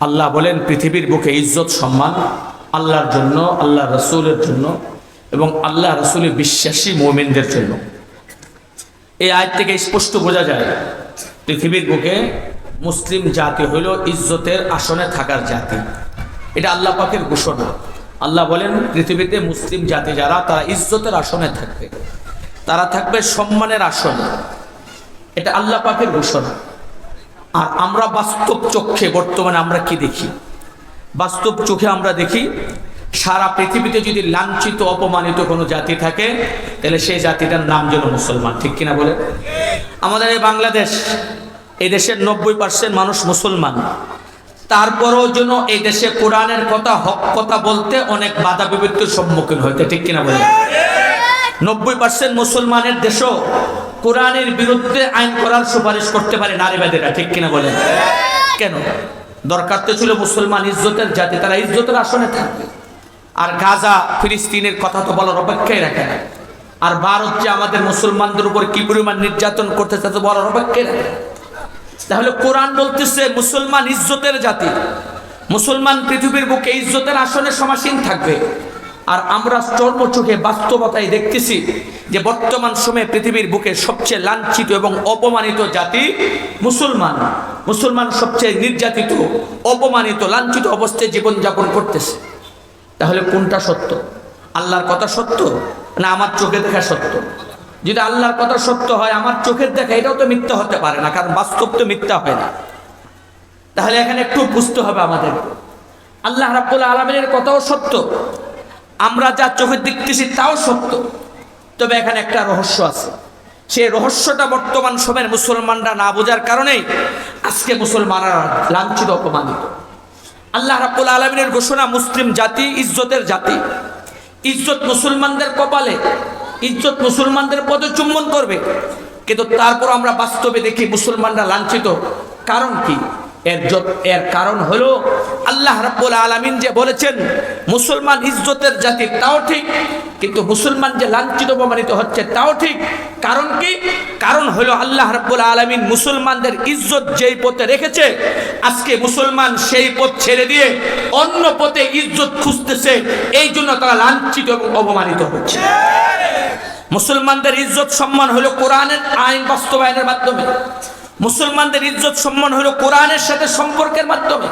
আল্লাহ বলেন, পৃথিবীর বুকে ইজ্জত, সম্মান, আল্লাহর জন্য আল্লাহ রসুলের জন্য এবং আল্লাহ রসুলের বিশ্বাসী মোমেনদের জন্য। এই আয় থেকে স্পষ্ট বোঝা যায়, পৃথিবীর বুকে মুসলিম জাতি হইল ইজ্জতের আসনে থাকার জাতি। এটা আল্লাহ পাকের ঘোষণা। আল্লাহ বলেন, পৃথিবীতে মুসলিম জাতি যারা, তারা ইজ্জতের আসনে থাকবে। তারা থাকবে সম্মানের আসনে। এটা আল্লাহ পাকের ঘোষণা। আর আমরা বাস্তব চক্ষে বর্তমানে আমরা কি দেখি? বাস্তব চোখে আমরা দেখি, সারা পৃথিবীতে যদি লাঞ্ছিত, অপমানিত কোনো জাতি থাকে, তাহলে সেই জাতিটার নাম যেন মুসলমান, ঠিক কিনা বলে? আমাদের এই বাংলাদেশ, এই দেশের নব্বই পার্সেন্ট মানুষ মুসলমান। তারপরেও যেন এই দেশে কোরআনের কথা, হক কথা বলতে অনেক বাধা বিপত্তির সম্মুখীন হইতে ঠিক কিনা বলে? নব্বই পার্সেন্ট মুসলমানের দেশও কোরআনের বিরুদ্ধে আইন করার সুপারিশ করতে পারে নারীবাদীরা, ঠিক কিনা বলে কেন? দরকার তো ছিল মুসলমান ইজ্জতের জাতি, তারা ইজ্জতের আসনে থাকবে। আর গাজা, ফিলিস্তিনের কথা তো বলার অপেক্ষায় রাখে না। আর ভারত যে আমাদের মুসলমানদের উপর কি পরিমাণ নির্যাতন করতেছে, তো বলার অপেক্ষায় রাখে তাহলে কোরআন বলতেছে মুসলমান ইজ্জতের জাতি। মুসলমান পৃথিবীর বুকে ইজ্জতের আসনে সমাসীন থাকবে। আর আমরা চর্ম চোখে বাস্তবতায় দেখতেছি যে বর্তমান সময়ে পৃথিবীর বুকে সবচেয়ে লাঞ্ছিত এবং অপমানিত জাতি মুসলমান। মুসলমান সবচেয়ে নির্যাতিত, অপমানিত, লাঞ্ছিত অবস্থায় জীবনযাপন করতেছে। তাহলে কোনটা সত্য? আল্লাহর কথা সত্য না আমার চোখে দেখা সত্য? যদি আল্লাহর কথা সত্য হয়, আমার চোখের দেখা, এটাও তো মিথ্যা হতে পারে না, কারণ বাস্তব তো মিথ্যা হয় না। তাহলে এখানে একটু বুঝতে হবে আমাদের। আল্লাহ রাব্বুল আলমিনের কথাও সত্য। আমরা যা চোখে দেখতেছি, তাও সত্য। তবে এখানে একটা রহস্য আছে। সেই রহস্যটা বর্তমান সময়ের মুসলমানরা না বোঝার কারণেই আজকে মুসলমানরা লাঞ্ছিত, অপমানিত। আল্লাহ রাব্বুল আলমিনের ঘোষণা, মুসলিম জাতি ইজ্জতের জাতি। ইজ্জত মুসলমানদের কপালে, ইজ্জত মুসলমানদের পদে চুম্বন করবে। কিন্তু তারপর আমরা বাস্তবে দেখি মুসলমানরা লাঞ্ছিত। কারণ কি? এর এর কারণ হলো আল্লাহ রাব্বুল আলামিন যে বলেছেন, মুসলমান ইজ্জতের জাতি, তাও ঠিক। কিন্তু মুসলমান যে লাঞ্ছিত অপমানিত হচ্ছে তাও ঠিক। কারণ কি? কারণ হলো আল্লাহ রাব্বুল আলামিন মুসলমানদের ইজ্জত যেই পথে রেখেছে, আজকে মুসলমান সেই পথ ছেড়ে দিয়ে অন্য পথে ইজ্জত খুঁজতেছে, এই জন্য তারা লাঞ্ছিত এবং অপমানিত হচ্ছে। মুসলমানদের ইজ্জত সম্মান হলো কোরআনের আইন বাস্তবায়নের মাধ্যমে। মুসলমানদের ইজ্জত সম্মান হলো কোরআনের সাথে সম্পর্কের মাধ্যমে।